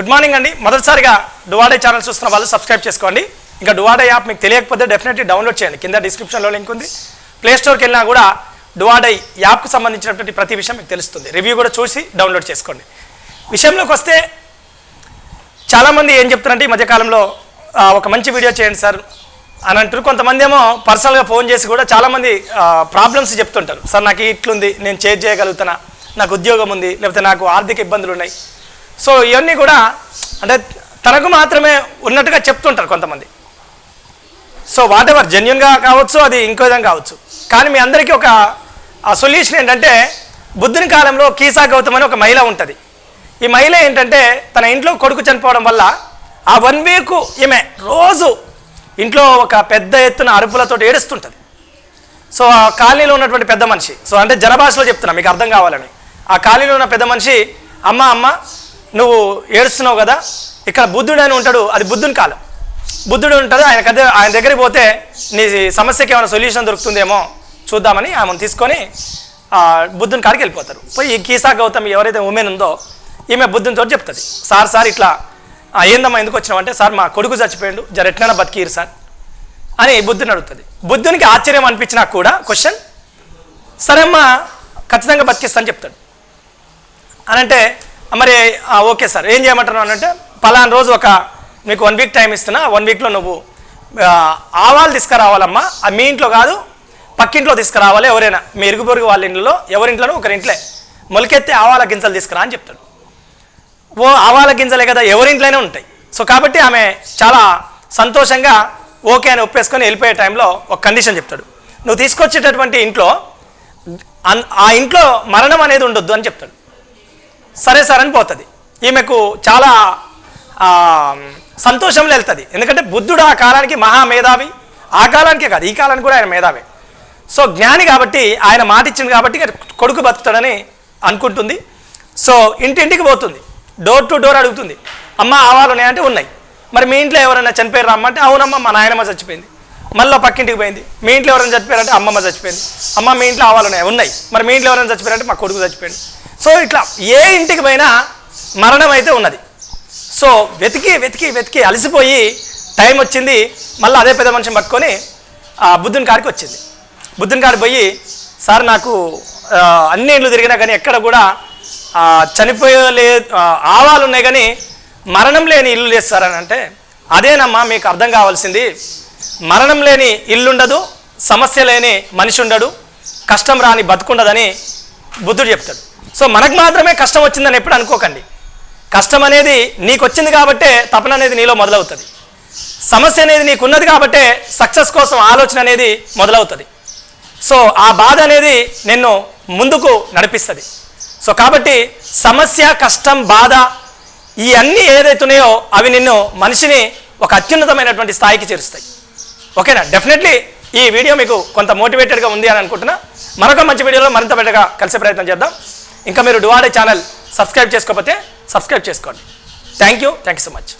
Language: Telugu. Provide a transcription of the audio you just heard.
గుడ్ మార్నింగ్ అండి. మొదటిసారిగా డువాడే ఛానల్ చూస్తున్న వాళ్ళు సబ్స్క్రైబ్ చేసుకోండి. ఇంకా డువాడే యాప్ మీకు తెలియకపోతే డెఫినెట్లీ డౌన్లోడ్ చేయండి. కింద డిస్క్రిప్షన్లో లింక్ ఉంది. ప్లే స్టోర్కి వెళ్ళినా కూడా డువాడై యాప్కు సంబంధించినటువంటి ప్రతి విషయం మీకు తెలుస్తుంది. రివ్యూ కూడా చూసి డౌన్లోడ్ చేసుకోండి. విషయంలోకి వస్తే చాలామంది ఏం చెప్తారంటే ఈ మధ్యకాలంలో ఒక మంచి వీడియో చేయండి సార్ అని అంటారు కొంతమంది ఏమో పర్సనల్గా ఫోన్ చేసి కూడా చాలామంది ప్రాబ్లమ్స్ చెప్తుంటారు. సార్ నాకు ఇట్లుంది నేను చేంజ్ చేయగలుగుతానా నాకు ఉద్యోగం ఉంది లేకపోతే నాకు ఆర్థిక ఇబ్బందులు ఉన్నాయి సో ఇవన్నీ కూడా అంటే తనకు మాత్రమే ఉన్నట్టుగా చెప్తుంటారు కొంతమంది. సో వాట్ ఎవర్ జెన్యున్గా కావచ్చు అది ఇంకో విధంగా కావచ్చు. కానీ మీ అందరికీ ఒక సొల్యూషన్ ఏంటంటే బుద్ధుని కాలంలో కీసా గౌతమ్ అని ఒక మహిళ ఉంటుంది. ఈ మహిళ ఏంటంటే తన ఇంట్లో కొడుకు చనిపోవడం వల్ల ఆ వన్ వీక్ ఈమె రోజు ఇంట్లో ఒక పెద్ద ఎత్తున అరుపులతో ఏడుస్తుంటుంది. సో ఆ కాలనీలో ఉన్నటువంటి పెద్ద మనిషి సో అంటే జనభాషలో చెప్తున్నా మీకు అర్థం కావాలని. ఆ కాలనీలో ఉన్న పెద్ద మనిషి అమ్మ అమ్మ నువ్వు ఏడుస్తున్నావు కదా ఇక్కడ బుద్ధుడు అని ఉంటాడు అది బుద్ధుని కాలం. బుద్ధుడు ఉంటాడు ఆయన కదే ఆయన దగ్గరికి పోతే నీ సమస్యకి ఏమైనా సొల్యూషన్ దొరుకుతుందేమో చూద్దామని ఆమెను తీసుకొని బుద్ధుని కాడికి వెళ్ళిపోతారు. పోయి ఈ కీసా గౌతమ్ ఎవరైతే ఉమెన్ ఉందో ఈమె బుద్ధునితో చెప్తుంది. సార్ సార్ ఇట్లా ఏందమ్మా ఎందుకు వచ్చినామంటే సార్ మా కొడుకు చచ్చిపోయాడు జర ఎట్లైనా బతికిరు సార్ అని బుద్ధుని అడుగుతుంది. బుద్ధునికి ఆశ్చర్యం అనిపించినా కూడా క్వశ్చన్ సరే అమ్మా ఖచ్చితంగా బతికిస్తాను చెప్తాడు. అని అంటే మరి ఓకే సార్. ఏం చేయమంటున్నావు అని అంటే పలానా రోజు ఒక మీకు వన్ వీక్ టైం ఇస్తున్నా వన్ వీక్లో నువ్వు ఆవాలు తీసుకురావాలమ్మా. మీ ఇంట్లో కాదు పక్కింట్లో తీసుకురావాలి ఎవరైనా. మీ ఇరుగు పొరుగు వాళ్ళ ఇంట్లో ఎవరింట్లోనూ ఒకరింట్లే మొలకెత్తే ఆవాల గింజలు తీసుకురా అని చెప్తాడు. ఓ ఆవాల గింజలే కదా ఎవరింట్లోనే ఉంటాయి. సో కాబట్టి ఆమె చాలా సంతోషంగా ఓకే అని ఒప్పేసుకొని వెళ్ళిపోయే టైంలో ఒక కండిషన్ చెప్తాడు. నువ్వు తీసుకొచ్చేటటువంటి ఇంట్లో ఆ ఇంట్లో మరణం అనేది ఉండొద్దు అని చెప్తాడు. సరే సార్ అని పోతుంది. ఈమెకు చాలా సంతోషంలో వెళ్తుంది. ఎందుకంటే బుద్ధుడు ఆ కాలానికి మహా మేధావి ఆ కాలానికే కాదు ఈ కాలానికి కూడా ఆయన మేధావి. సో జ్ఞాని కాబట్టి ఆయన మాట ఇచ్చింది కాబట్టి కొడుకు బతుకుతాడని అనుకుంటుంది. సో ఇంటింటికి పోతుంది. డోర్ టు డోర్ అడుగుతుంది. అమ్మ ఆవాలు ఉన్నాయంటే ఉన్నాయి. మరి మీ ఇంట్లో ఎవరైనా చనిపోయారు రమ్మంటే అవునమ్మ మా నాయనమ్మ చచ్చిపోయింది. మళ్ళీ పక్కింటికి పోయింది. మీ ఇంట్లో ఎవరైనా చచ్చిపోయారంటే అమ్మమ్మ చచ్చిపోయింది. అమ్మ మీ ఇంట్లో ఆవాలు ఉన్నాయి ఉన్నాయి. మరి మీ ఇంట్లో ఎవరైనా చచ్చిపోయారంటే మా కొడుకు చచ్చిపోయింది సో ఇట్లా ఏ ఇంటికి పోయినా మరణం అయితే ఉన్నది. సో వెతికి వెతికి వెతికి అలసిపోయి టైం వచ్చింది. మళ్ళీ అదే పెద్ద మనిషిని పట్టుకొని ఆ బుద్ధుని కాడికి వచ్చింది. బుద్ధుని కాడికి పోయి సార్ నాకు అన్ని ఇండ్లు తిరిగినా కానీ ఎక్కడ కూడా చనిపోయే చనిపోయలే ఆవాలు ఉన్నాయి కానీ మరణం లేని ఇల్లు లేదు సార్ అని అంటే అదేనమ్మా మీకు అర్థం కావాల్సింది. మరణం లేని ఇల్లు ఉండదు సమస్య లేని మనిషి ఉండడు. కష్టం రాని బతుకుండదని బుద్ధుడు చెప్తాడు. సో మనకు మాత్రమే కష్టం వచ్చిందని ఎప్పుడు అనుకోకండి. కష్టం అనేది నీకు వచ్చింది కాబట్టే తపన అనేది నీలో మొదలవుతుంది. సమస్య అనేది నీకు ఉన్నది కాబట్టే సక్సెస్ కోసం ఆలోచన అనేది మొదలవుతుంది. సో ఆ బాధ అనేది నిన్ను ముందుకు నడిపిస్తుంది. సో కాబట్టి సమస్య కష్టం బాధ ఈ అన్నీ ఏదైతున్నాయో అవి నిన్ను మనిషిని ఒక అత్యున్నతమైనటువంటి స్థాయికి చేరుస్తాయి. ఓకేనా? డెఫినెట్లీ ఈ వీడియో మీకు కొంత మోటివేటెడ్గా ఉంది అని అనుకుంటున్నా. మరొక మంచి వీడియోలో మరింత బెటర్గా కలిసే ప్రయత్నం చేద్దాం. ఇంకా మీరు డువాడే ఛానల్ సబ్స్క్రైబ్ చేసుకోకపోతే సబ్స్క్రైబ్ చేసుకోండి. Thank you thank you so much